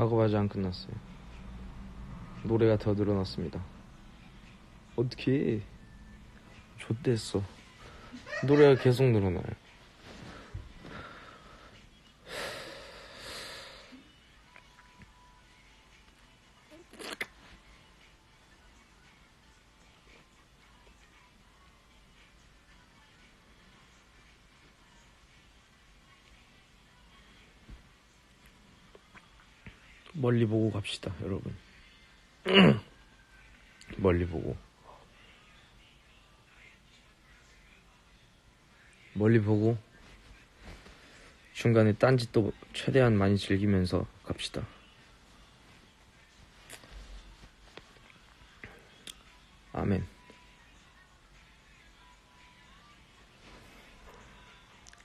작업 아직 안 끝났어요. 노래가 더 늘어났습니다. 어떻게 좆됐어. 노래가 계속 늘어나요. 멀리 보고 갑시다, 여러분. 멀리 보고. 멀리 보고 중간에 딴짓도 최대한 많이 즐기면서 갑시다. 아멘.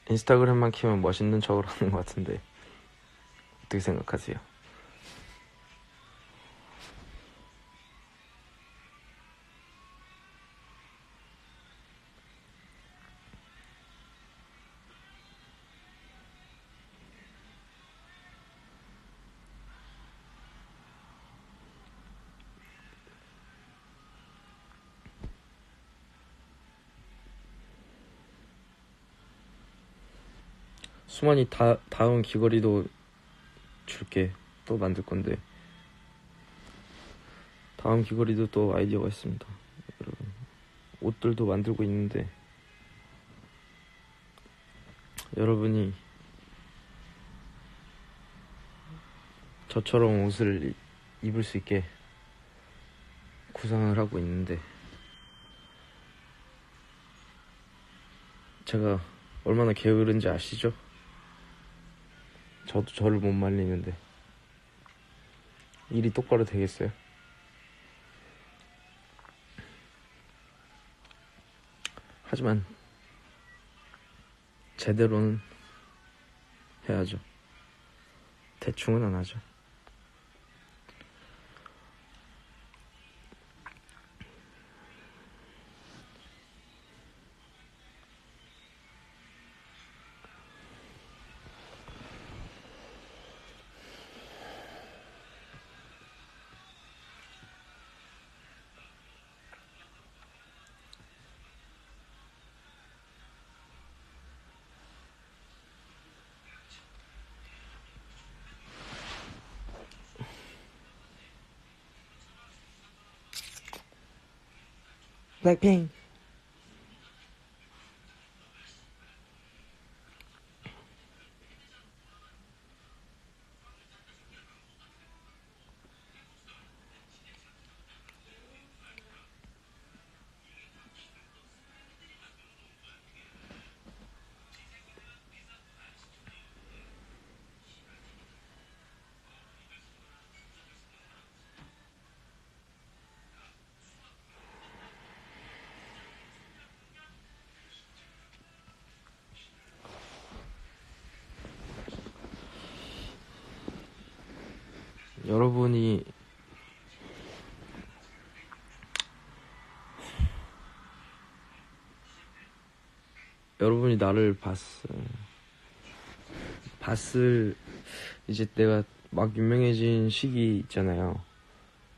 인스타그램만 키우면 멋있는 척을 하는 것 같은데 어떻게 생각하세요? 수만이 다 다음 귀걸이도 줄게. 또 만들 건데. 다음 귀걸이도 또 아이디어가 있습니다. 여러분 옷들도 만들고 있는데. 여러분이 저처럼 옷을 이- 입을 수 있게 구상을 하고 있는데. 제가 얼마나 게으른지 아시죠? 저도 저를 못 말리는데 일이 똑바로 되겠어요? 하지만 제대로는 해야죠. 대충은 안 하죠. Blackpink. 여러분이 여러분이 나를 봤을 봤을 이제 내가 막 유명해진 시기 있잖아요.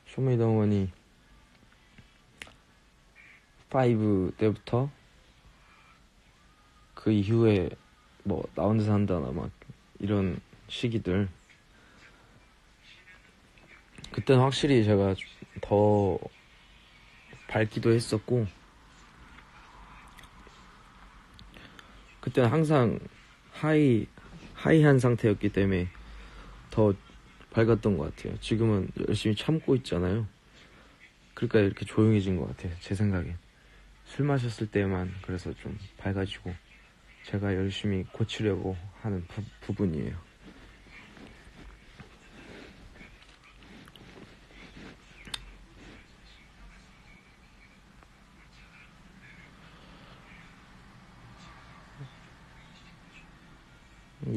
쇼미더머니 5 때부터 그 이후에 뭐 나온 데 산다나 막 이런 시기들 그때는 확실히 제가 더 밝기도 했었고 그때는 항상 하이 하이한 상태였기 때문에 더 밝았던 것 같아요. 지금은 열심히 참고 있잖아요. 그러니까 이렇게 조용해진 것 같아요. 제 생각엔 술 마셨을 때만 그래서 좀 밝아지고 제가 열심히 고치려고 하는 부, 부분이에요.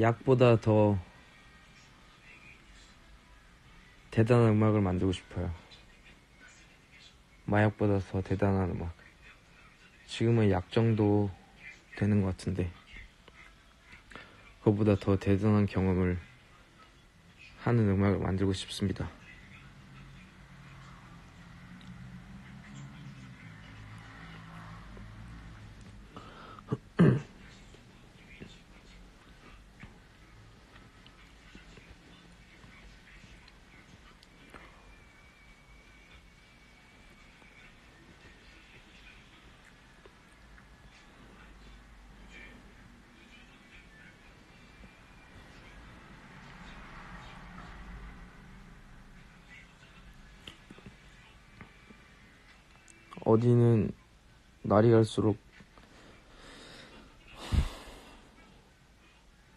약보다 더 대단한 음악을 만들고 싶어요. 마약보다 더 대단한 음악. 지금은 약 정도 되는 것 같은데, 그거보다 더 대단한 경험을 하는 음악을 만들고 싶습니다. 어디는 날이 갈수록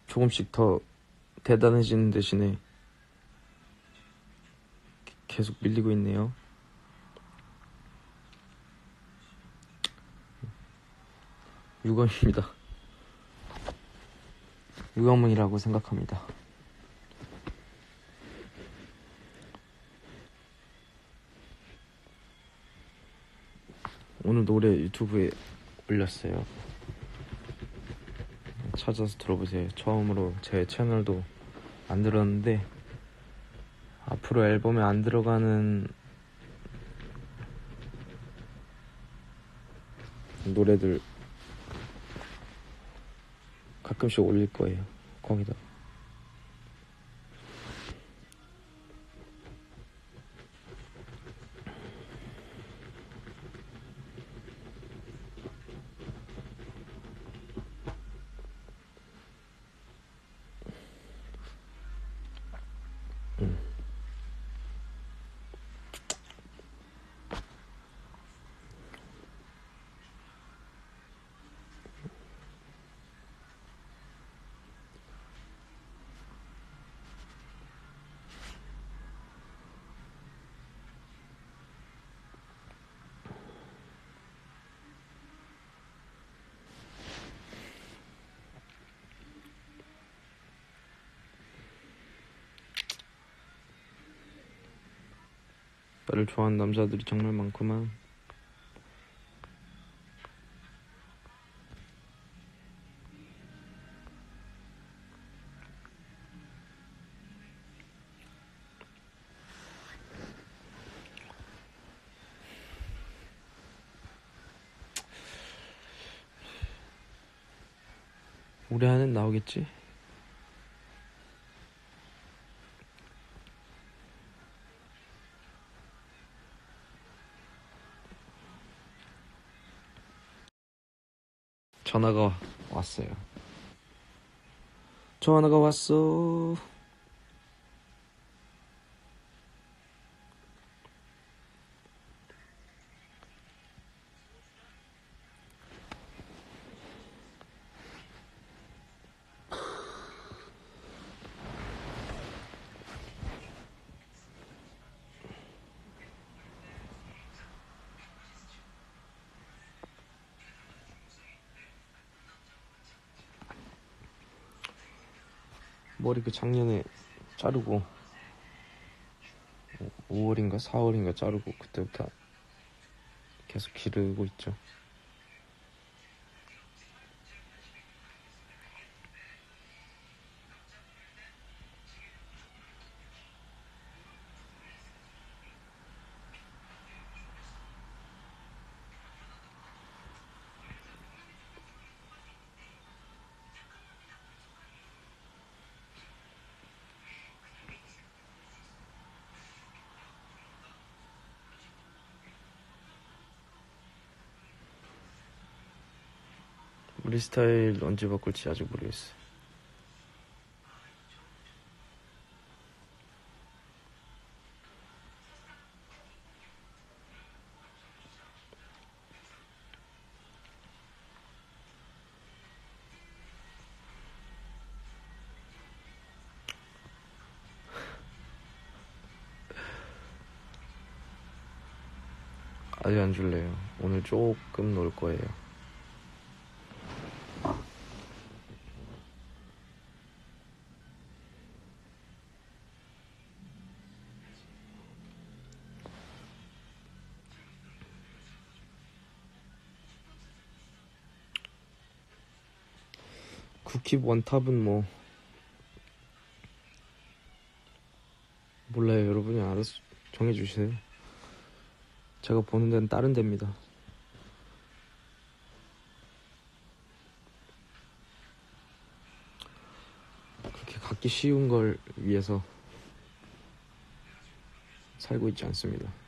조금씩 더 대단해지는 대신에 계속 밀리고 있네요. 유감입니다. 유감이라고 생각합니다. 오늘 노래 유튜브에 올렸어요. 찾아서 들어보세요. 처음으로 제 채널도 만들었는데 앞으로 앨범에 안 들어가는 노래들 가끔씩 올릴 거예요. 거기다. 나를 좋아하는 남자들이 정말 많구만. 올해 안엔 나오겠지? 전화가 왔어요. 전화가 왔어. 머리 그 작년에 자르고 5월인가 4월인가 자르고 그때부터 계속 기르고 있죠. 우리 스타일 언제 바꿀지 아직 모르겠어. 아직 안 줄래요. 오늘 조금 놀 거예요. 쿠키 원탑은 뭐 몰라요. 여러분이 알아서 정해주세요. 제가 보는 데는 다른 데입니다. 그렇게 갖기 쉬운 걸 위해서 살고 있지 않습니다.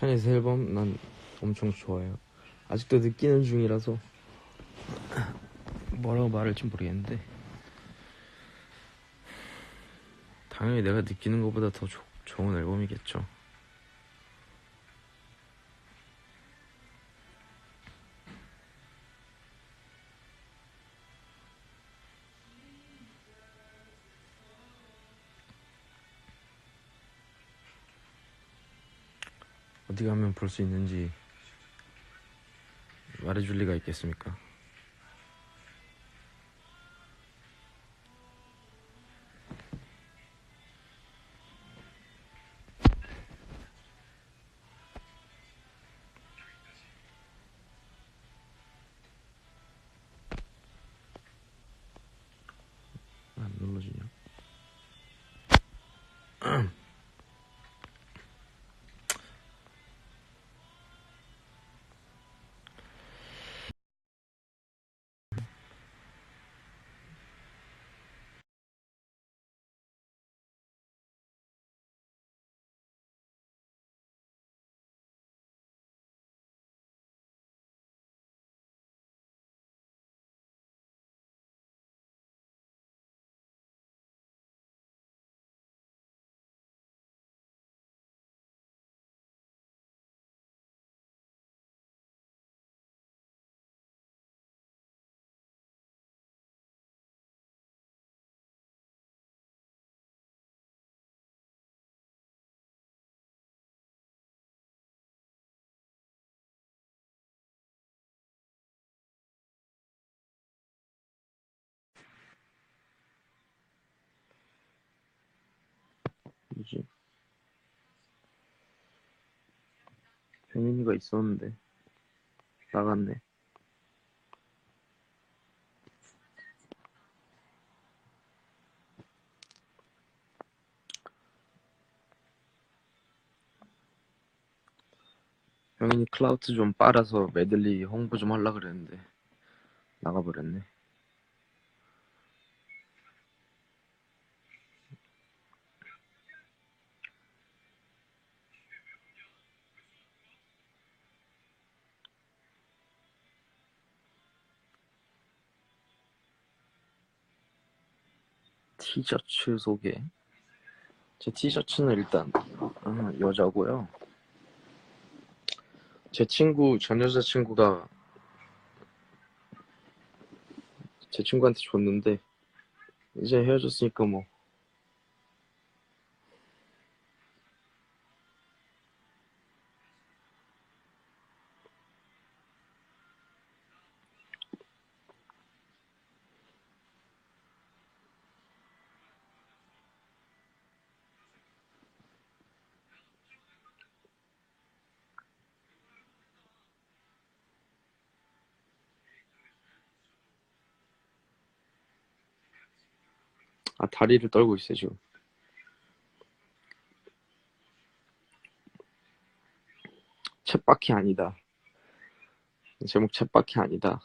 카니스 앨범 난 엄청 좋아해요. 아직도 느끼는 중이라서 뭐라고 말할지 모르겠는데 당연히 내가 느끼는 것보다 더 조- 좋은 앨범이겠죠. 어디 가면 볼 수 있는지 말해줄 리가 있겠습니까? 병인이가 있었는데 나갔네. 병인이 클라우드 좀 빨아서 메들리 홍보 좀 하려 그랬는데 나가버렸네. 티셔츠 소개. 제 티셔츠는 일단 어, 여자고요. 제 친구 전 여자 친구가 제 친구한테 줬는데 이제 헤어졌으니까 뭐 아, 다리를 떨고 있어요, 지금. 챗바퀴 아니다. 제목 챗바퀴 아니다.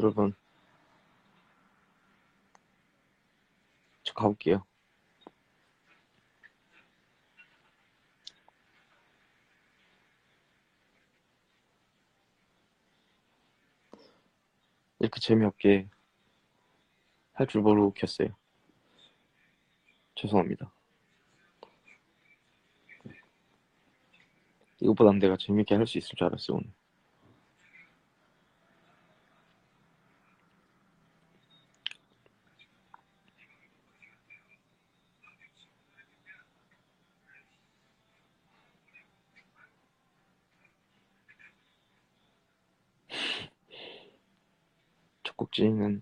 여러분, 저 가볼게요. 이렇게 재미없게 할 줄 모르고 켰어요. 죄송합니다. 이것보단 내가 재밌게 할 수 있을 줄 알았어 오늘. 꼭지는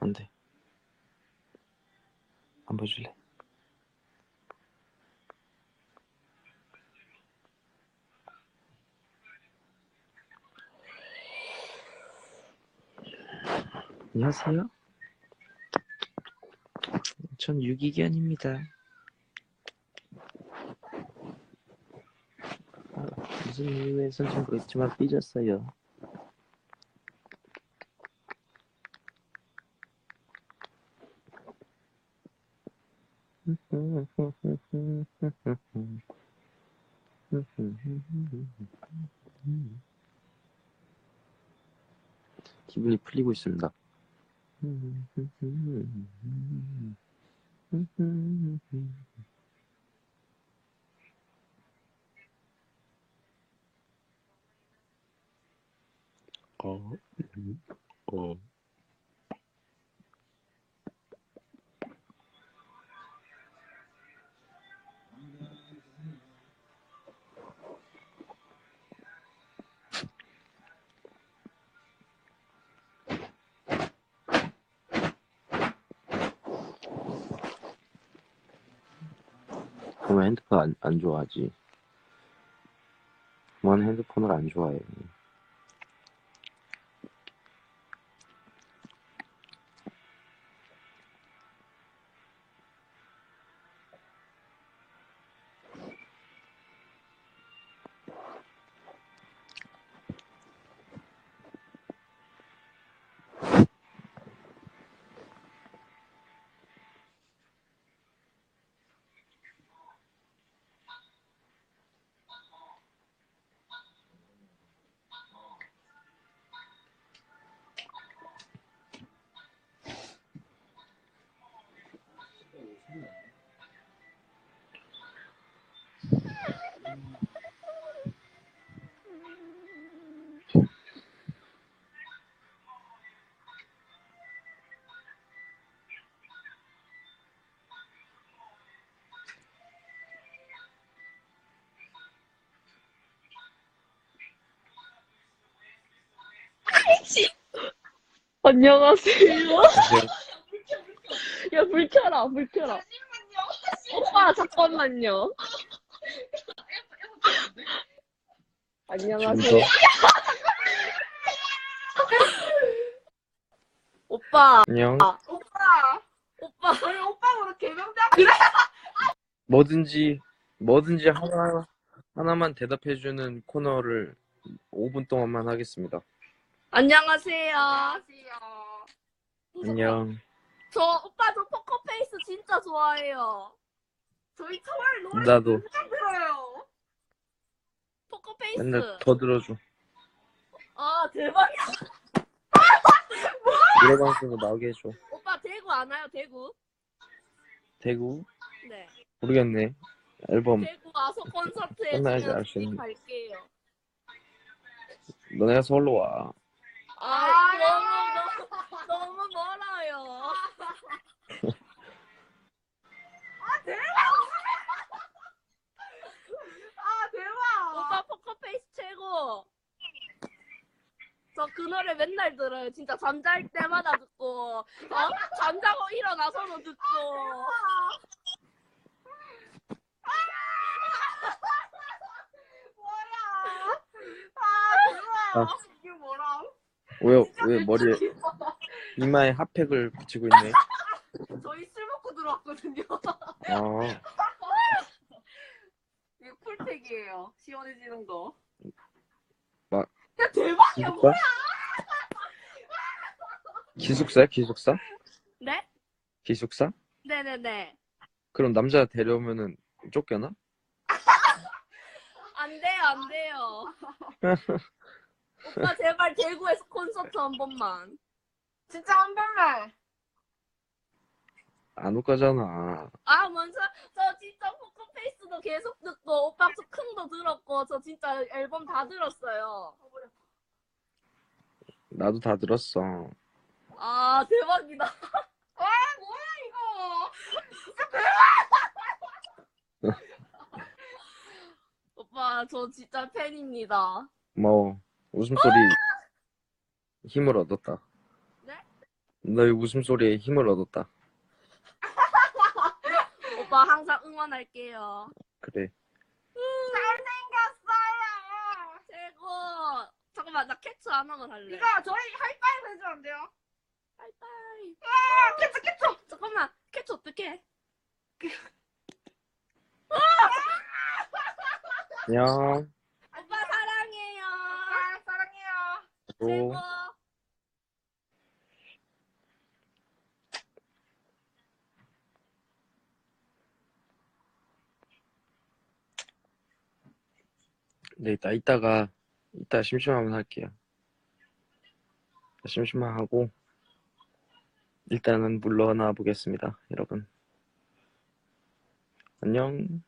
안 돼. 안 보여줄래? 안녕하세요. 전 유기견입니다. 아, 무슨 이유에서인지 모르겠지만 삐졌어요. 기분이 풀리고 있습니다. 어, 음, 어. 그러면 핸드폰 안, 안 좋아하지? 그만 핸드폰을 안 좋아해. 안녕하세요. 야, 불 켜라, 불 켜라. 오빠, 잠깐만요. 안녕하세요. 오빠, 안녕. 오빠, 오빠. 아니 오빠보다 개명장 그래? 뭐든지 뭐든지 하나 하나만 대답해주는 코너를 5분 동안만 하겠습니다. 안녕하세요. 안녕하세요. 안녕. 저, 오빠, 저 포커페이스 진짜 좋아해요. 저희 청월 노래 나도 들어요. 포커페이스. 맨날 더 들어줘. 아, 대박이야. 노래 방송도 나오게 해줘. 오빠, 대구 안 와요, 대구? 대구 네. 모르겠네. 앨범 대구 와서 콘서트 끝나야지 해주면 알수 있는. 갈게요. 너네가 서울로 와. 아, 아, 너무, 너무, 너무 멀어요. 아 대박. 오빠 포커페이스 최고. 저 그 노래 맨날 들어요. 진짜 잠잘 때마다 듣고, 어? 잠자고 일어나서도 듣고. 뭐야? 아 대박. 아. 이게? 왜왜 머리에 이마에 핫팩을 붙이고 있네. 저희 술 먹고 들어왔거든요. 아 이거 쿨팩이에요. 시원해지는 거. 막- 야 대박이야. 기숙사? 뭐야? 기숙사야 기숙사? 네? 기숙사? 네네네. 그럼 남자 데려오면은 쫓겨나? 안 돼요, 안 돼요. 오빠 제발 대구에서 콘서트 한 번만. 진짜 한 번만. 안올 거잖아. 아 먼저 저 진짜 포크페이스도 계속 듣고 오빠 즉흥도 들었고 저 진짜 앨범 다 들었어요. 나도 다 들었어. 아 대박이다. 와 뭐야 이거. 오빠 저 진짜 팬입니다. 뭐 웃음소리 힘을 얻었다. 네? 너의 웃음소리에 힘을 얻었다. 오빠 항상 응원할게요. 그래. 잘생겼어요. 최고. 잠깐만 나 캐치 안 하고 할래. 이거 저희 하이파이브 해주면 안 돼요? 빠이빠이. 아 캐쳐 캐쳐. 잠깐만 캐치 어떡해? 안녕. 오빠 사랑해요. 아 사랑해요. 최고. 또 네, 이따 이따가 이따 심심하면 할게요. 심심하고 일단은 물러나 보겠습니다, 여러분. 안녕.